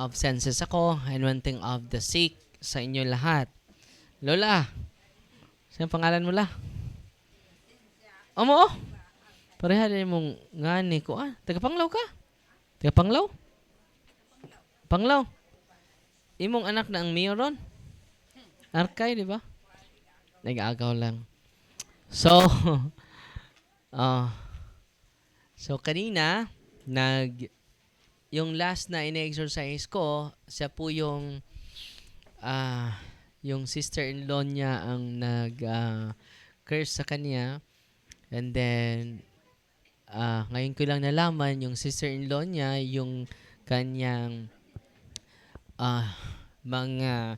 of senses ako, anointing of the sick sa inyo lahat. Lola, sino pangalan mo la? Amo? Pareha din mong ngani ko ah. Taga Panglaw ka? Taga Panglaw? Panglaw. Imong anak na ang mayor ron? Arkay, di ba? Nag-aagaw lang. So, ah so kanina, nag, yung last na ine-exercise ko, siya po yung, ah, yung sister-in-law niya ang nag, ah, curse sa kanya. And then, ah, ngayon ko lang nalaman, yung sister-in-law niya, yung kanyang, ah, mga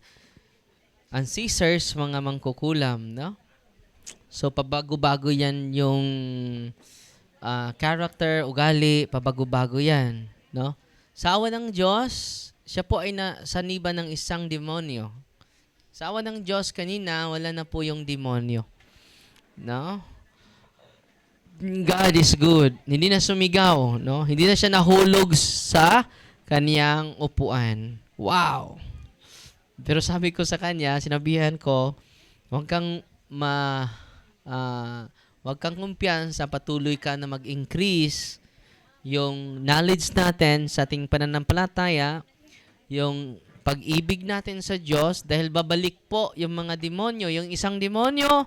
ancestors, mga mangkukulam, no? So, pabago-bago yan yung ah, character, ugali, pabago-bago yan, no? Sa awa ng Diyos, siya po ay nasaniba ng isang demonyo. Sa awa ng Diyos kanina, wala na po yung demonyo. No? God is good. Hindi na sumigaw, no? Hindi na siya nahulog sa kaniyang upuan. Wow! Pero sabi ko sa kanya, sinabihan ko, huwag kang ma ah, huwag kang kumpiyansa, patuloy ka na mag-increase yung knowledge natin sa ating pananampalataya, yung pag-ibig natin sa Diyos dahil babalik po yung mga demonyo. Yung isang demonyo,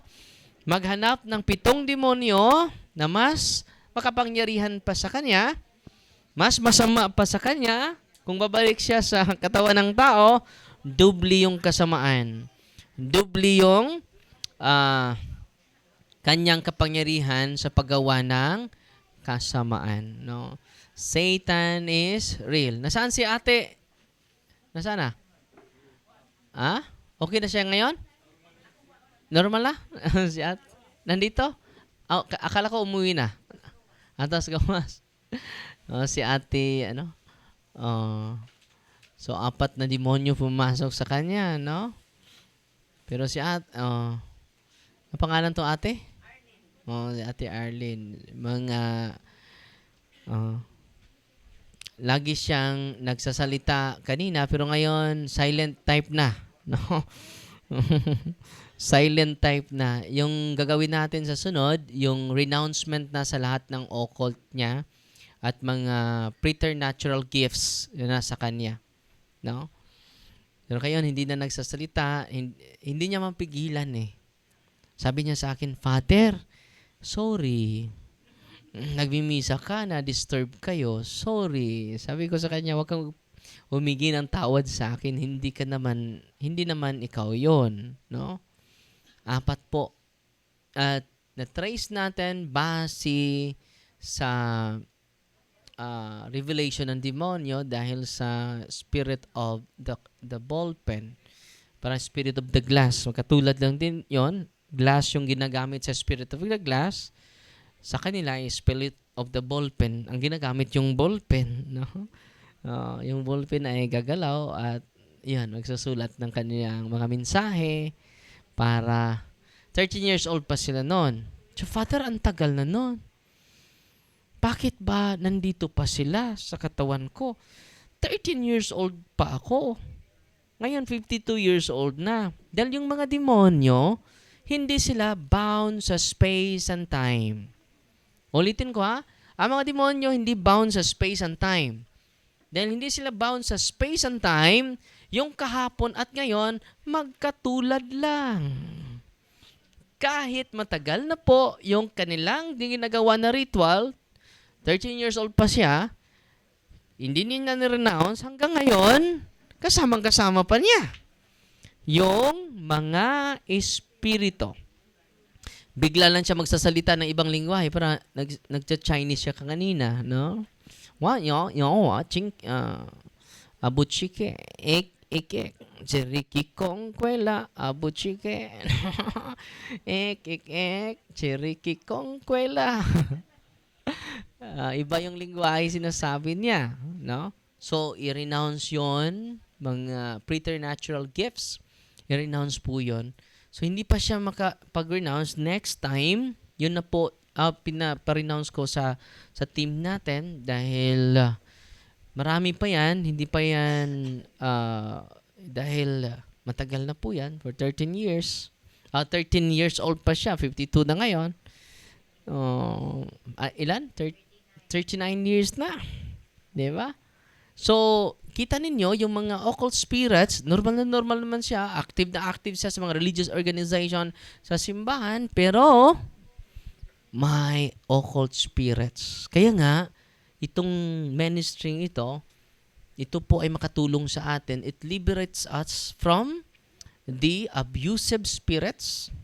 maghanap ng pitong demonyo na mas makapangyarihan pa sa kanya, mas masama pa sa kanya, kung babalik siya sa katawan ng tao, dubli yung kasamaan. Dubli yung ah, kanyang kapangyarihan sa paggawa ng kasamaan. No? Satan is real. Nasaan si ate? Nasaan na? Ah? Okay na siya ngayon? Normal na? si ate? Nandito? Oh, ka- akala ko umuwi na. Atas gamas. Oh, si ate, ano? Oh, so, apat na demonyo pumasok sa kanya, no? Pero si ate, oh, ang pangalan to ate? Oh, si ate Arlene. Mga, oh, lagi siyang nagsasalita kanina, pero ngayon, silent type na, no? silent type na. Yung gagawin natin sa sunod, yung renouncement na sa lahat ng occult niya at mga preternatural gifts na sa kanya. No? Pero kayon, hindi na nagsasalita, hindi, hindi niya mapigilan eh. Sabi niya sa akin, Father, sorry. Nagmimisa ka na, disturb kayo. Sorry. Sabi ko sa kanya, wag kang humingi ng tawad sa akin. Hindi ka naman, hindi naman ikaw yon No? Apat po. At na-trace natin base sa ah, revelation ng demonyo dahil sa spirit of the the ball pen. Parang spirit of the glass. Katulad lang din yon Glass yung ginagamit sa spirit of the glass. Sa kanila is spirit of the ball pen. Ang ginagamit yung ball pen. No? Ah, yung ball pen ay gagalaw at yan, magsusulat ng kanilang mga mensahe para 13 years old pa sila noon. So, Father, ang tagal na noon. Bakit ba nandito pa sila sa katawan ko? 13 years old pa ako. Ngayon, 52 years old na. Dahil yung mga demonyo, hindi sila bound sa space and time. Ulitin ko ha, ang mga demonyo hindi bound sa space and time. Dahil hindi sila bound sa space and time, yung kahapon at ngayon, magkatulad lang. Kahit matagal na po yung kanilang ginagawa na ritual, 13 years old pa siya, hindi niya na-renounce hanggang ngayon, kasamang-kasama pa niya. Yung mga espiritu. Bigla lang siya magsasalita ng ibang lingwahe para nag, nagcha-Chinese siya kanina, no? Wa yo yo wa ching uh, abuchike ek ek ek Cheriki kong kwela abuchike ek ek ek Cheriki kong kwela Ah, iba yung lingwahe sinasabi niya, no? So, i-renounce yon mga preternatural gifts. I-renounce po yon. So, hindi pa siya makapag-renounce. Next time, yun na po uh, pinapa-renounce ko sa, sa team natin dahil uh, Marami pa yan, hindi pa yan ah, dahil matagal na po yan for 13 years. Ah, 13 years old pa siya, 52 na ngayon. Ah, ilan? Thir- 39 years na. 'Di ba? So, kita ninyo yung mga occult spirits, normal na normal naman siya, active na active siya sa mga religious organization sa simbahan, pero may occult spirits. Kaya nga, itong ministry ito, ito po ay makatulong sa atin. It liberates us from the abusive spirits.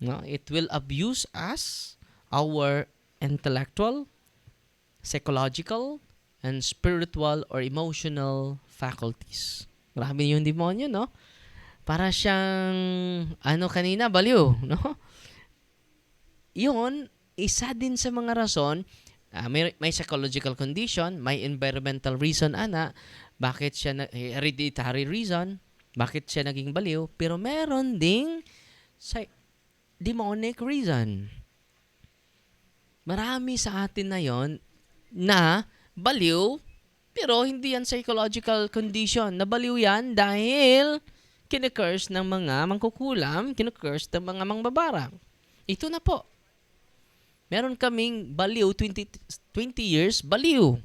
No? It will abuse us, our intellectual, psychological, and spiritual or emotional faculties. Grabe yung demonyo, no? Para siyang, ano kanina, baliw, no? Yun, isa din sa mga rason, ah, may, may psychological condition, may environmental reason, ana, bakit siya, na, hereditary reason, bakit siya naging baliw, pero meron ding psy- demonic reason. Marami sa atin na yon na baliw, pero hindi yan psychological condition. Nabaliw yan dahil kinecurse ng mga mangkukulam, kinecurse ng mga mangbabarang. Ito na po. Meron kaming baliw, 20, 20 years, baliw.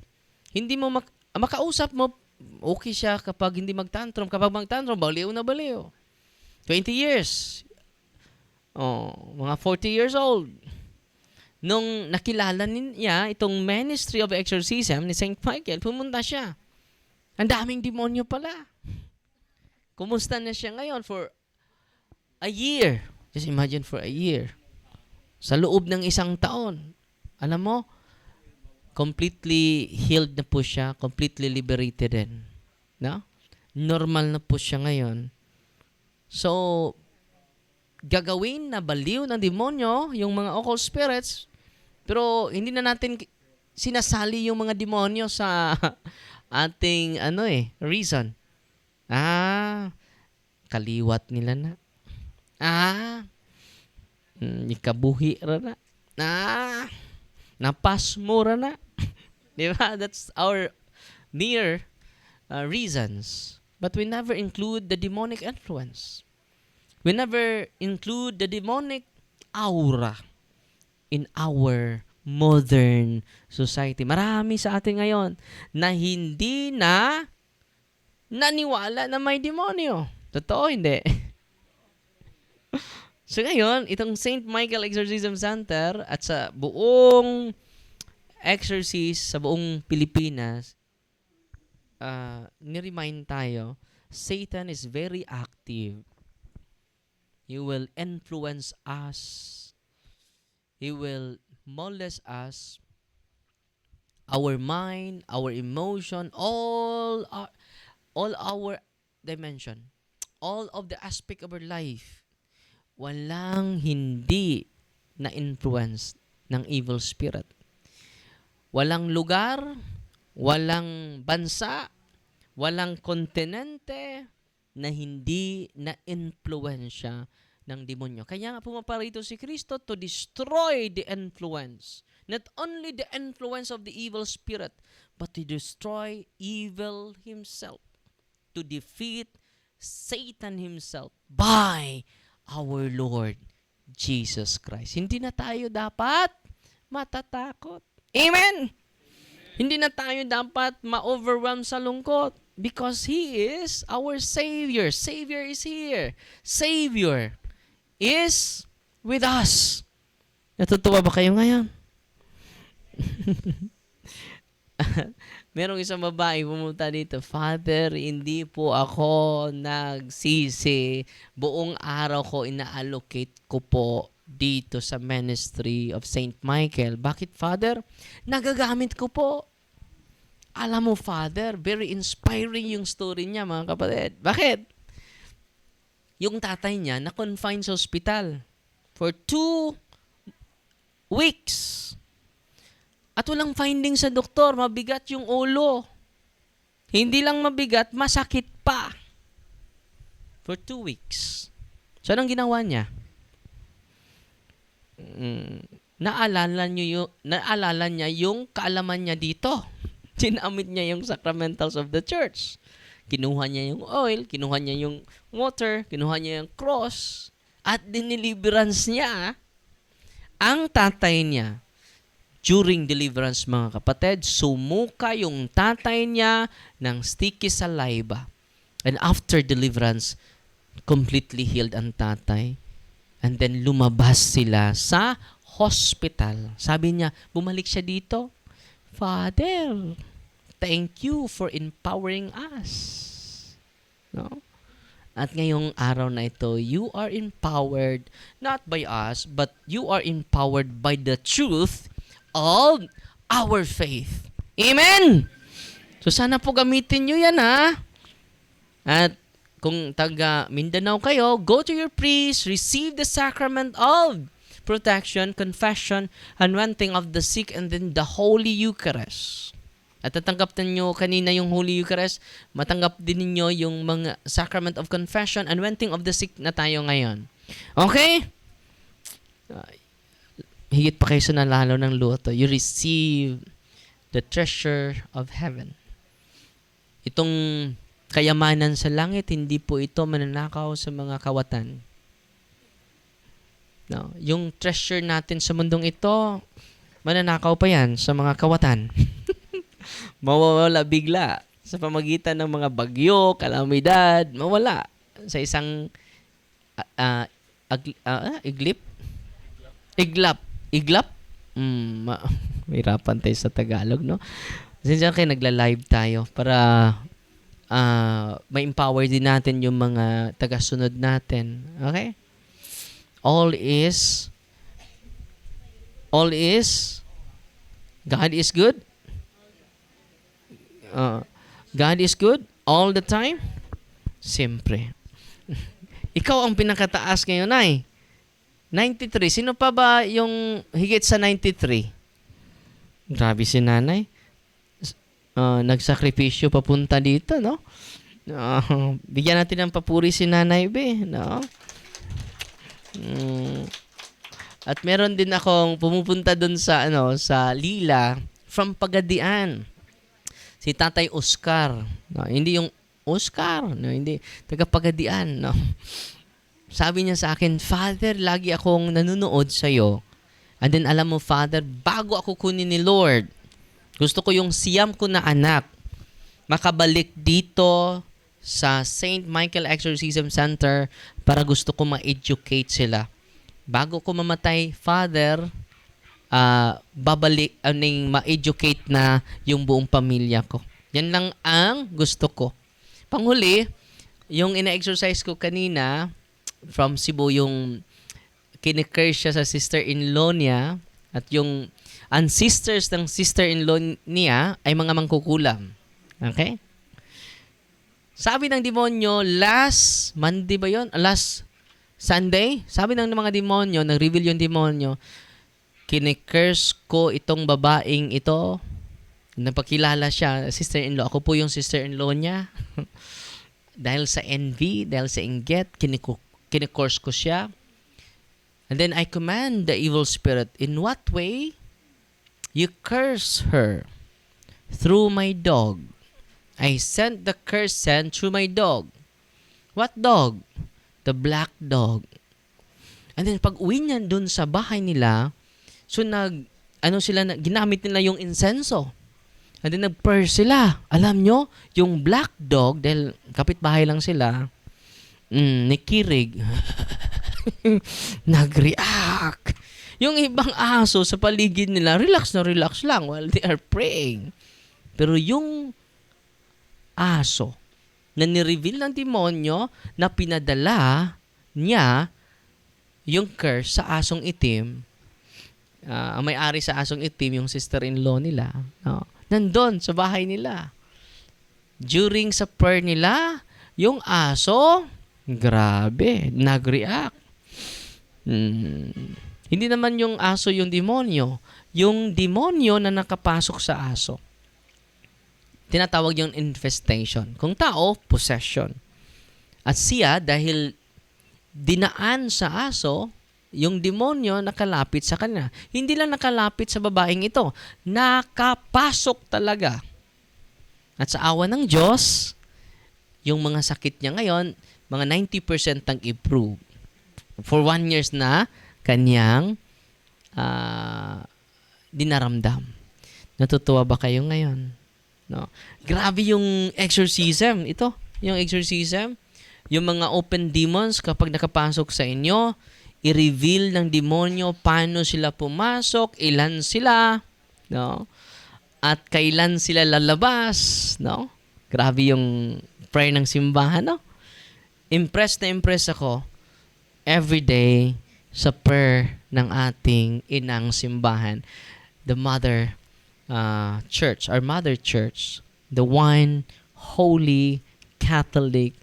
Hindi mo mak- makausap mo, okay siya kapag hindi magtantrum. Kapag magtantrum, baliw na baliw. 20 years. Oh, mga 40 years old. Nung nakilala niya itong ministry of exorcism ni St. Michael, pumunta siya. Ang daming demonyo pala. Kumusta na siya ngayon for a year? Just imagine for a year. Sa loob ng isang taon. Alam mo, completely healed na po siya, completely liberated din. No? Normal na po siya ngayon. So, gagawin na baliw ng demonyo yung mga occult spirits, pero hindi na natin sinasali yung mga demonyo sa ating ano eh, reason. Ah, kaliwat nila na. Ah, mm, ikabuhi ra na. Ah, napasmo ra na. Di ba? That's our mere uh, reasons. But we never include the demonic influence. We never include the demonic aura in our modern society. Marami sa atin ngayon na hindi na naniwala na may demonyo. Totoo, hindi. so ngayon, itong St. Michael Exorcism Center at sa buong exorcist sa buong Pilipinas, uh, ni-remind tayo, Satan is very active. He will influence us. He will molest us. Our mind, our emotion, all our, all our dimension, all of the aspect of our life, walang hindi na influence ng evil spirit. Walang lugar, walang bansa, walang kontinente na hindi na influensya ng demonyo. Kaya nga pumaparito si Kristo to destroy the influence. Not only the influence of the evil spirit, but to destroy evil himself. To defeat Satan himself by our Lord Jesus Christ. Hindi na tayo dapat matatakot. Amen! Hindi na tayo dapat ma-overwhelm sa lungkot because He is our Savior. Savior is here. Savior is with us. Natutuwa ba kayo ngayon? Merong isang babae pumunta dito, Father, hindi po ako nagsisi. Buong araw ko ina-allocate ko po dito sa ministry of St. Michael. Bakit, Father? Nagagamit ko po. Alam mo, Father, very inspiring yung story niya, mga kapatid. Bakit? Yung tatay niya na-confine sa hospital for two weeks. At walang finding sa doktor, mabigat yung ulo. Hindi lang mabigat, masakit pa. For two weeks. So, anong ginawa niya? Mm, naalala niyo yung, naalala niya yung kaalaman niya dito. Ginamit niya yung sacramentals of the church. Kinuha niya yung oil, kinuha niya yung water, kinuha niya yung cross, at diniliverance niya ang tatay niya. During deliverance, mga kapatid, sumuka yung tatay niya ng sticky saliva. And after deliverance, completely healed ang tatay. And then lumabas sila sa hospital. Sabi niya, bumalik siya dito. Father, thank you for empowering us. No? At ngayong araw na ito, you are empowered not by us, but you are empowered by the truth of our faith. Amen! So sana po gamitin nyo yan ha. At kung taga Mindanao kayo, go to your priest, receive the sacrament of protection, confession, anointing of the sick, and then the Holy Eucharist. At tatanggap ninyo kanina yung Holy Eucharist, matanggap din ninyo yung mga sacrament of confession, anointing of the sick na tayo ngayon. Okay? Uh, higit pa kayo sa nalalo ng luto. You receive the treasure of heaven. Itong kayamanan sa langit, hindi po ito mananakaw sa mga kawatan. No, yung treasure natin sa mundong ito, mananakaw pa yan sa mga kawatan. mawawala bigla sa pamagitan ng mga bagyo, kalamidad, mawala sa isang uh, ag, uh, iglip? Iglap. Iglap? Mm, ma- mahirapan tayo sa Tagalog, no? Since kayo nagla-live tayo para uh, ma-empower din natin yung mga tagasunod natin. Okay? All is all is God is good. Uh, God is good all the time. Siyempre. Ikaw ang pinakataas ngayon ay 93. Sino pa ba yung higit sa 93? Grabe si nanay uh, nagsakripisyo papunta dito, no? Uh, bigyan natin ng papuri si Nanay B, no? Mm. At meron din akong pumupunta doon sa ano sa Lila from Pagadian. Si Tatay Oscar, no? Hindi yung Oscar, no? Hindi taga Pagadian, no? Sabi niya sa akin, Father, lagi akong nanonood sa iyo. And then alam mo, Father, bago ako kunin ni Lord, gusto ko yung siyam ko na anak makabalik dito sa St. Michael Exorcism Center para gusto ko ma-educate sila. Bago ko mamatay, Father, uh, babalik, aning ma-educate na yung buong pamilya ko. Yan lang ang gusto ko. Panghuli, yung ina-exercise ko kanina from Cebu, yung kinikurse siya sa sister-in-law niya at yung ang sisters ng sister-in-law niya ay mga mangkukulam. Okay? Sabi ng demonyo, last Monday ba yon? Last Sunday? Sabi ng mga demonyo, nag-reveal yung demonyo, kinikurse ko itong babaeng ito. Napakilala siya, sister-in-law. Ako po yung sister-in-law niya. dahil sa envy, dahil sa inggit, kinikurse ko siya. And then I command the evil spirit, in what way? You curse her through my dog. I sent the curse sent through my dog. What dog? The black dog. And then pag uwi niya dun sa bahay nila, so nag, ano sila, ginamit nila yung insenso. And then nag-purr sila. Alam nyo, yung black dog, dahil kapitbahay lang sila, mm, nikirig. nag-react. Yung ibang aso sa paligid nila, relax na relax lang while they are praying. Pero yung aso na nireveal ng demonyo na pinadala niya yung curse sa asong itim, uh, ang may-ari sa asong itim, yung sister-in-law nila, no? nandun sa bahay nila. During sa prayer nila, yung aso, grabe, nag-react. Hmm. Hindi naman yung aso yung demonyo. Yung demonyo na nakapasok sa aso. Tinatawag yung infestation. Kung tao, possession. At siya, dahil dinaan sa aso, yung demonyo nakalapit sa kanya. Hindi lang nakalapit sa babaeng ito. Nakapasok talaga At sa awa ng Diyos, yung mga sakit niya ngayon, mga 90% ang improve. For one years na, kanyang ah, dinaramdam. Natutuwa ba kayo ngayon? No? Grabe yung exorcism. Ito, yung exorcism. Yung mga open demons, kapag nakapasok sa inyo, i-reveal ng demonyo paano sila pumasok, ilan sila, no? At kailan sila lalabas, no? Grabe yung prayer ng simbahan, no? Impressed na impressed ako every day sa prayer ng ating inang simbahan, the mother uh, church, our mother church, the one holy Catholic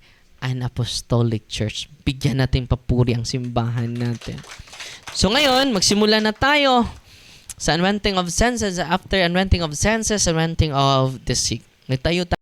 and Apostolic Church. Bigyan natin papuri ang simbahan natin. So ngayon, magsimula na tayo sa anointing of senses, after anointing of senses, anointing of the sick. Nagtayo tayo